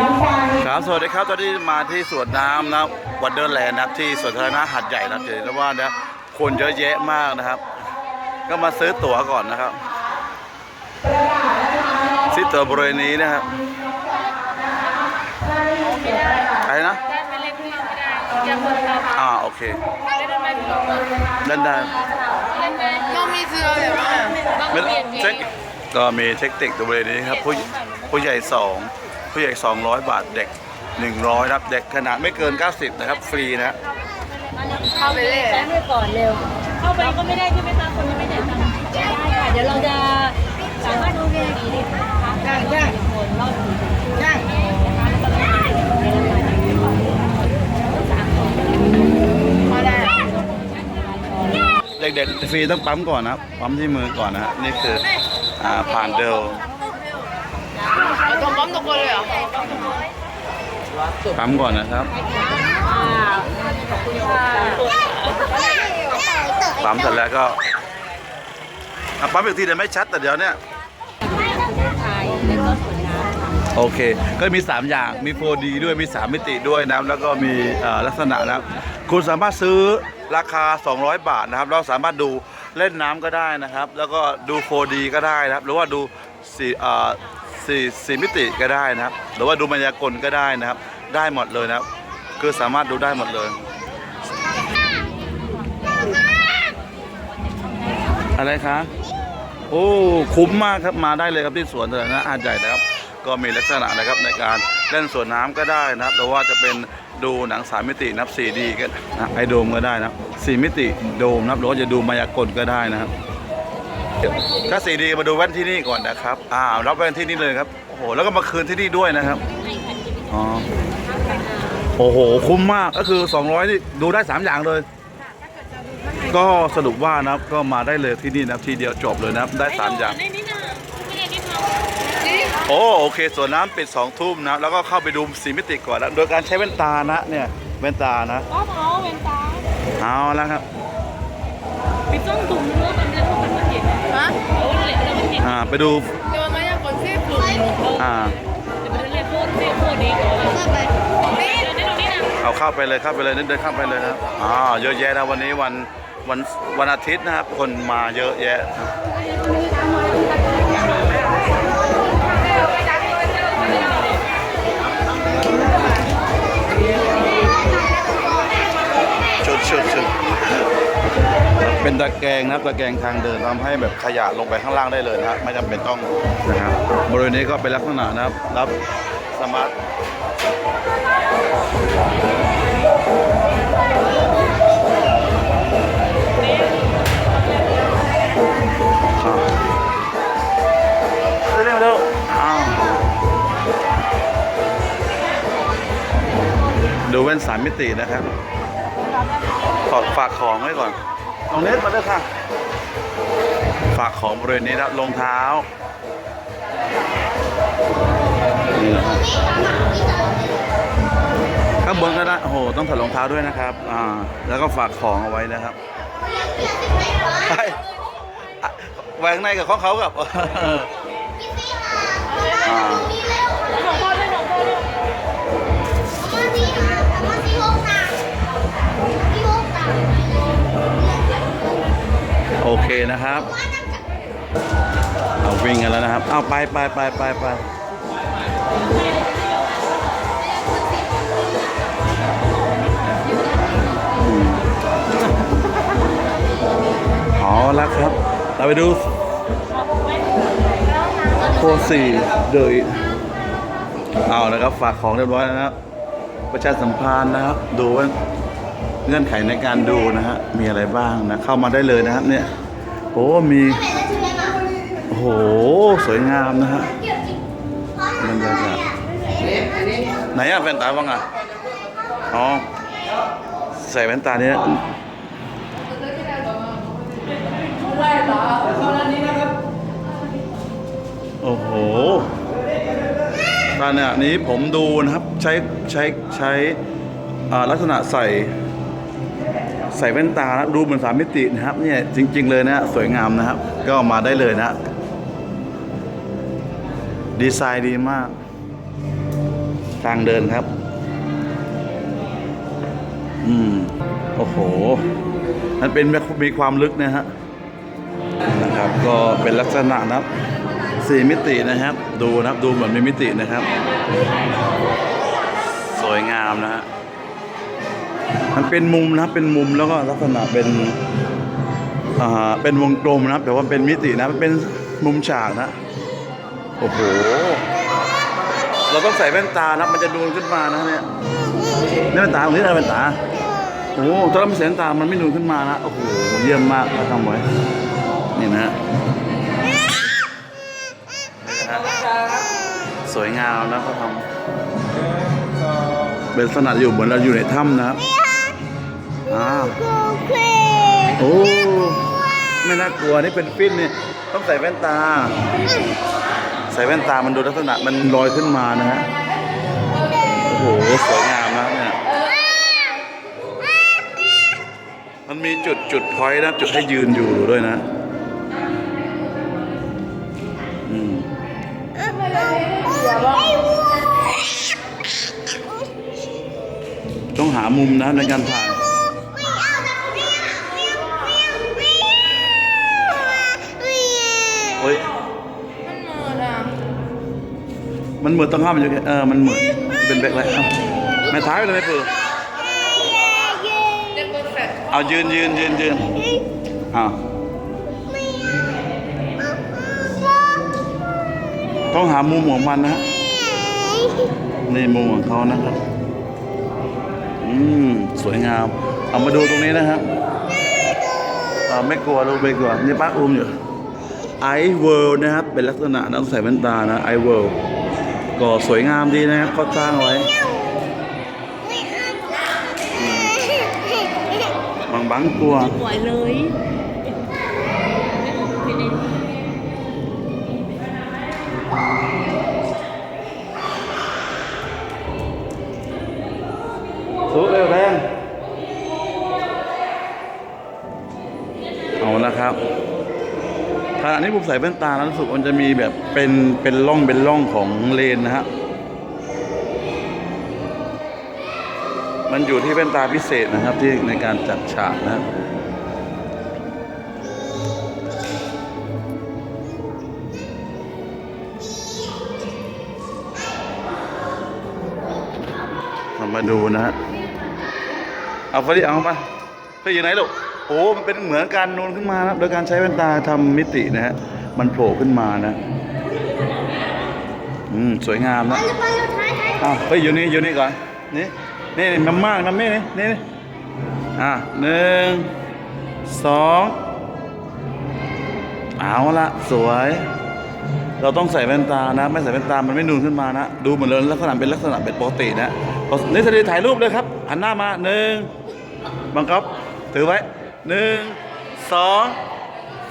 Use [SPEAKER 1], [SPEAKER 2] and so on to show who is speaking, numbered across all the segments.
[SPEAKER 1] น้ำตาล
[SPEAKER 2] ครับสวัสดีครับตอนนี้มาที่สวนน้ำนะวันเดอร์แลนด์นะครับที่สวนสาธารณะหาดใหญ่นะครับเห็นแล้วว่านะคนเยอะแยะมากนะครับ ก็มาซื้อตั๋วก่อนนะครับซื้อตั๋วบริเวณนี้นะครับอะไรนะ
[SPEAKER 3] ได้ไปเล่นที่ไม่ได้จะเปิดเรา
[SPEAKER 2] อ่าโอเค
[SPEAKER 3] ได้ได้ไหมพี่น้องเเล่
[SPEAKER 2] นได้
[SPEAKER 3] ล่นได้ก็มีเสื้อเลยว่าต้อง
[SPEAKER 2] ไม่
[SPEAKER 3] เปลี่ยน
[SPEAKER 2] เทคก็มีเทคนิคตัวบริเวณนี้ครับผู้ผู้ใหญ่สอง ผู้ใหญ่ 200 บาทเด็ก 100ครับเด็กขนาดไม่เกิน 90 นะครับ ฟรีนะ
[SPEAKER 3] เข้าไปเลย
[SPEAKER 4] แจ้งไว้ก่อนเร็ว เข้าไปก็ไม่ได้ใช่ไหมคะคนยังไม่ได้ตังค์ได้ค่ะเดี๋ยวเราจะสามารถดูเวทีได้นะคะได้ได้คนรอบได้
[SPEAKER 3] มาได้
[SPEAKER 2] เด็กๆฟรีต้องปั๊มก่อนนะปั๊มที่มือก่อนนะฮะนี่คืออ่าผ่านเดิล
[SPEAKER 3] เอาตัวปั๊มตัวคนเลยเหรอ
[SPEAKER 2] ปั๊มก่อนนะครับปั๊มเสร็จแล้วก็อะปั๊มอีกทีเดี๋ยวไม่ชัดแต่เดี๋ยวเนี้ย
[SPEAKER 4] ไทยแล้วก็สวนน้ำ
[SPEAKER 2] โอเค ก็มี 3 อย่าง มี 4D ด้วย มี 3 มิติด้วยนะครับ แล้วก็มีเอ่อลักษณะนะครับ คุณสามารถซื้อราคา 200 บาทนะครับ เราสามารถดูเล่นน้ำก็ได้นะครับ แล้วก็ดู 4D ก็ได้นะครับ หรือว่าดูสี่ เอ่อสี่มิติก็ได้นะครับ หรือว่าดูมายากลก็ได้นะครับ ได้หมดเลยนะครับ คือสามารถดูได้หมดเลย อะไรคะ โอ้ คุ้มมากครับมาได้เลยครับที่สวนสาธารณะอาดใหญ่นะครับ ก็มีลักษณะนะครับในการเล่นสวนน้ำก็ได้นะครับหรือว่าจะเป็นดูหนังสามมิตินับ 4D ก็นะไอโดมก็ได้นะ4มิติโดมนับหรือว่าจะดูมายากลก็ได้นะครับ ถ้า 4D มาดูแว่นที่นี่ก่อนนะครับอ่ารับแว่นที่นี่เลยครับโอ้โหแล้วก็มาคืนที่นี่ด้วยนะครับอ๋อโอ้โหคุ้มมากก็คือ 200นี่ดูได้ 3 อย่างเลย ก็สรุปว่านะครับก็มาได้เลยที่นี่นะครับทีเดียวจบเลยนะครับได้สามอย่าง โอ้โอเคส่วนน้ำปิดสองทุ่มนะแล้วก็เข้าไปดูสีมิติก่อนแล้วโดยการใช้แว่นตานะเนี่ยแว่นตานะ
[SPEAKER 3] ก็เอาเวนตา
[SPEAKER 2] เอาแล้วครับ
[SPEAKER 3] ต้องถุงเนื้อนนี้ทุกคนมันเห็นฮะเราเลยเราไม่เห็น
[SPEAKER 2] อ่า ไปดู
[SPEAKER 3] เดี๋ยวมายากลเซฟถุง
[SPEAKER 2] อ่า
[SPEAKER 3] เดี๋ยวไปเรียนพูดเซฟพูดดีกว่าเลยนี่เดี๋ยวนี้ตรงนี้นะ
[SPEAKER 2] เอาเข้าไปเลยเข้าไปเลยเดินเข้าไปเลยนะครับอ่าเยอะแยะนะวันนี้วันวันวันอาทิตย์นะครับ คนมาเยอะแยะนะ เป็นตะแกรงนะครับตะแกรงทางเดินทำให้แบบขยะลงไปข้างล่างได้เลยนะครับไม่จำเป็นต้องนะครับบริเวณนี้ก็เป็นลักษณะนะครับรับสมาร์ทอ่าเร็วๆเร็วอ้าวดูแว่นสามมิตินะครับฝากฝากของไว้ก่อน ตรงเนี้มาด้วยค่ะ ฝากของบริเวณนี้นะครับรองเท้านี่นะครับข้างบนก็ได้โอ้โหต้องถอดรองเท้าด้วยนะครับอ่าแล้วก็ฝากของเอาไว้นะครับไปอะแหวงในกับของเขากับอ่า โอเคนะครับเอาวิ่งกันแล้วนะครับ เอาไปไปไปไปไปอืมเอาละครับ เราไปดูโคสี่เดยเอานะครับ ฝากของเรียบร้อยแล้วนะครับ ประชาสัมพันธ์นะครับ ดูว่า เงื่อนไขในการดูนะฮะมีอะไรบ้างนะเข้ามาได้เลยนะครับเนี่ยโอ้มีโอ้โหสวยงามนะฮะบรรยากาศไหนอะแว่นตาบ้างอะอ๋อใส่แว่นตาเนี่ยโอ้โหตอนเนี้ยนี้ผมดูนะครับใช้ใช้ใช้ลักษณะใส่ ใส่แว่นตานะดูเหมือนสามมิตินะครับเนี่ยจริง ๆ เลยนะสวยงามนะครับ ก็มาได้เลยนะดีไซน์ดีมาก ทางเดินครับ อืม โอ้โห มันเป็นมีความลึกนะฮะนะครับ ก็เป็นลักษณะนะครับสี่มิตินะครับ ดูนะครับ ดูเหมือนมีมิตินะครับ สวยงามนะฮะ มันเป็นมุมนะเป็นมุมแล้วก็ลักษณะเป็นอ่าเป็นวงกลมนะแต่ว่าเป็นมิตินะมันเป็นมุมฉากนะโอ้โหเราต้องใส่แว่นตานะมันจะดูขึ้นมานะเนี่ยนี่แว่นตาตรงนี้นะแว่นตาโอ้โหถ้าเราไม่ใส่แว่นตามันไม่นูขึ้นมานะโอ้โหเยี่ยมมากเขาทำไว้นี่นะฮะสวยงามนะเขาทำเป็นลักษณะอยู่เหมือนเราอยู่ในถ้ำนะครับ อ้าวโอ้ไม่น่ากลัวนี่เป็นฟินเนี่ยต้องใส่แว่นตา ใส่แว่นตามันดูลักษณะมันลอยขึ้นมานะฮะโอ้โหสวยงามนะเนี่ยมันมีจุดจุดพอยต์นะจุดให้ยืนอยู่ด้วยนะอืมต้องหามุมนะในการถ่าย มันเหมือนต้องห้ามอยู่แค่เออมันเหมือนเป็นแบ็คไลท์เอ้าแม่ท้ายไปเลยไม่ปือเอายืนยืนยืนยืนอ้าวต้องหามุมของมันนะฮะนี่มุมของเขานะครับอืมสวยงาม เอามาดูตรงนี้นะครับไม่กลัวลูกไม่กลัวนี่ป้าอุ้มอยู่ไอเวิลด์นะครับ เป็นลักษณะต้องใส่แว่นตานะไอเวิลด์ ก็สวยงามดีนะครับเขาสร้างไว้บางบังกลัว
[SPEAKER 3] ปล่อยเลย
[SPEAKER 2] สู้เร็วแรง ณะนี้ผมใส่แว่นตาแล้วรู้สึกมันจะมีแบบเป็นเป็นร่องเป็นร่องของเลนนะฮะ มันอยู่ที่แว่นตาพิเศษนะครับที่ในการจัดฉากนะมาดูนะฮะ เอาฟรีเอาไปไปอยู่ไหนลูก โอ้มันเป็นเหมือนการนูนขึ้นมานะโดยการใช้แว่นตาทำมิตินะฮะมันโผล่ขึ้นมานะอืมสวยงามนะอ้าวไปอยู่นี่อยู่นี่ก่อนนี่นี่น้ำมากน้ำไม่นี่นี่นี่อะหนึ่งสองเอาละสวย เราต้องใส่แว่นตานะ ไม่ใส่แว่นตามันไม่นูนขึ้นมานะ ดูเหมือนเราลักษณะเป็นลักษณะเป็นปกตินะพอนี่สดีถ่ายรูปเลยครับหันหน้ามาหนึ่งบังคับถือไว้ หนึ่งสอง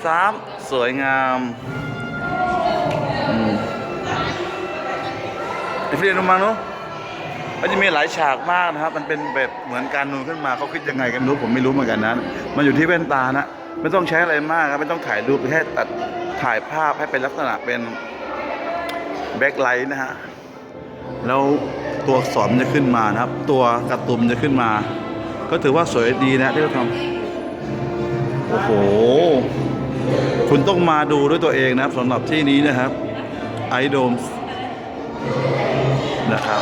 [SPEAKER 2] สามสวยงามอืมไอ้ฟิเรียนดูมาเนาะมันจะมีหลายฉากมากนะครับ มันเป็นแบบเหมือนการนูนขึ้นมาเขาคิดยังไงกันรู้ผมไม่รู้เหมือนกันนะ มันอยู่ที่แว่นตานะ ไม่ต้องใช้อะไรมากครับ ไม่ต้องถ่ายรูปแค่ตัดถ่ายภาพให้เป็นลักษณะเป็นแบ็คไลท์นะฮะ แล้วตัวอักษรมันจะขึ้นมานะครับ ตัวการ์ตูนมันจะขึ้นมา ก็ถือว่าสวยดีนะที่เขาทำ โอ้โห คุณต้องมาดูด้วยตัวเองนะครับสำหรับที่นี้นะครับไอโดมนะครับ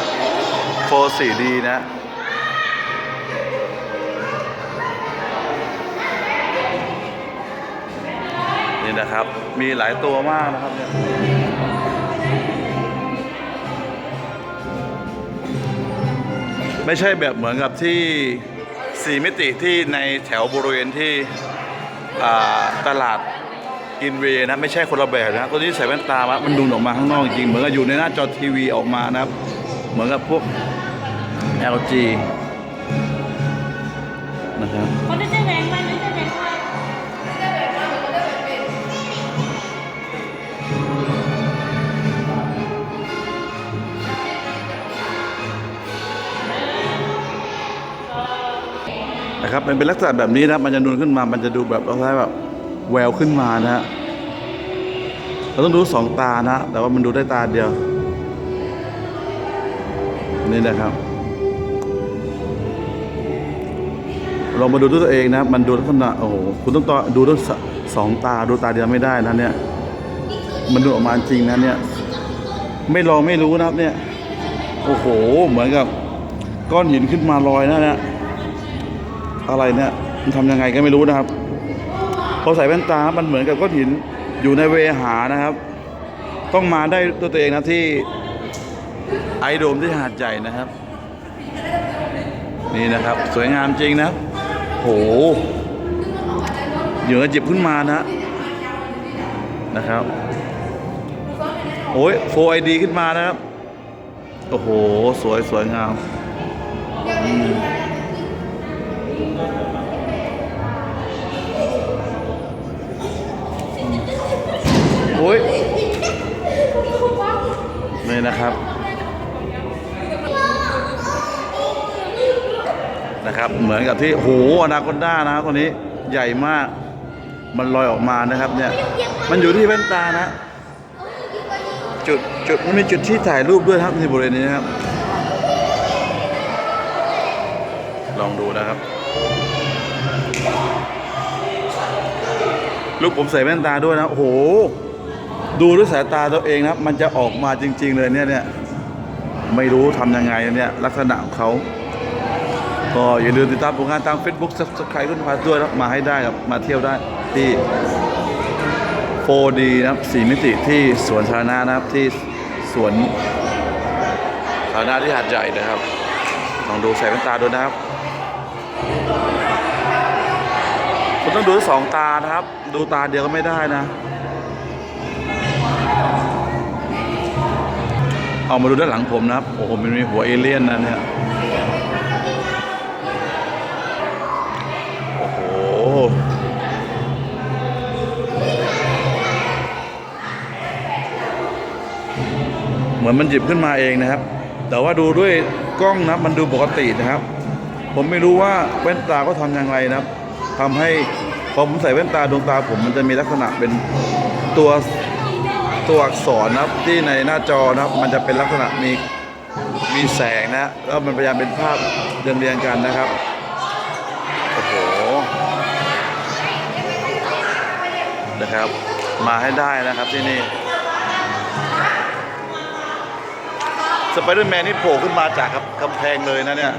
[SPEAKER 2] โฟร์สี่ดีนะนี่นะครับ มีหลายตัวมากนะครับเนี่ยไม่ใช่แบบเหมือนกับที่สี่มิติที่ในแถวบริเวณที่ ตลาดอินเวนะไม่ใช่คนละแบบนะตัวนี้ใส่แว่นตามามันดูออกมาข้างนอกจริงเหมือนกับอยู่ในหน้าจอทีวีออกมานะครับ เหมือนกับพวก LG นะครับ
[SPEAKER 3] ครั
[SPEAKER 2] บมันเป็นลักษณะแบบนี้นะมันจะนูนขึ้นมา มันจะดูแบบคล้ายแบบแววขึ้นมานะฮะเราต้องดูสองตานะ แต่ว่ามันดูได้ตาเดียว นี่นะครับลองมาดูด้วยตัวเองนะ มันดูลักษณะโอ้โหคุณต้องต่อดูด้วยสสองตาดูตาเดียวไม่ได้นะเนี่ย มันดูออกมาจริงนะเนี่ย ไม่ลองไม่รู้นะครับเนี่ย โอ้โห เหมือนกับก้อนหินขึ้นมาลอยนะเนี่ย อะไรเนี่ยมันทำยังไงก็ไม่รู้นะครับพอใส่แว่นตา มันเหมือนกับก้อนหินอยู่ในเวหานะครับ ต้องมาได้ด้วตัวเองนะที่ไอโดมที่หาดใหญ่นะครับ นี่นะครับ สวยงามจริงนะโหเหยื่อจิบขึ้นมานะนะครับโอ้ยโฟไอดีขึ้นมานะครับ โอ้โห สวยสวยงาม อืมโอ้ยนี่นะครับนะครับ เหมือนกับที่โหอนาคอนด้านะครับคนนี้ใหญ่มากมันลอยออกมานะครับเนี่ยมันอยู่ที่แว่นตานะ จุดจุดมันมีจุดที่ถ่ายรูปด้วยครับที่บริเวณนี้นะครับ ลองดูนะครับ ลูกผมใส่แว่นตาด้วยนะโอ้โห ดูด้วยสายตาตัวเองนะครับมันจะออกมาจริง ๆ เลยเนี่ยเนี่ยไม่รู้ทำยังไงเนี่ยลักษณะของเขาก็อย่าลืมติดตามผลงานทาง Facebook Subscribe รุ่นพาด้วยนะมาให้ได้ครับมาเที่ยวได้ที่ 4D นะครับสี่มิติที่สวนสาธารณะนะครับที่สวนสาธารณะที่หาดใหญ่นะครับลองดูใส่แว่นตาดูนะครับคุณต้องดูสองตานะครับ ดูตาเดียวก็ไม่ได้นะ เอามาดูด้านหลังผมนะครับ โอ้โหมันมีหัวเอเลี่ยนนะเนี่ยโอ้โหเหมือนมันหยิบขึ้นมาเองนะครับ แต่ว่าดูด้วยกล้องนะมันดูปกตินะครับ ผมไม่รู้ว่าแว่นตาเขาทำอย่างไรนะครับทำให้พอผมใส่แว่นตาดวงตาผมมันจะมีลักษณะเป็นตัว ตัวอักษรนะครับที่ในหน้าจอนะครับ มันจะเป็นลักษณะมีมีแสงนะแล้วมันพยายามเป็นภาพเรียงๆกันนะครับโอ้โหนะครับ มาให้ได้นะครับที่นี่สไปเดอร์แมนนี่โผล่ขึ้นมาจากกำแพงเลยนะเนี่ย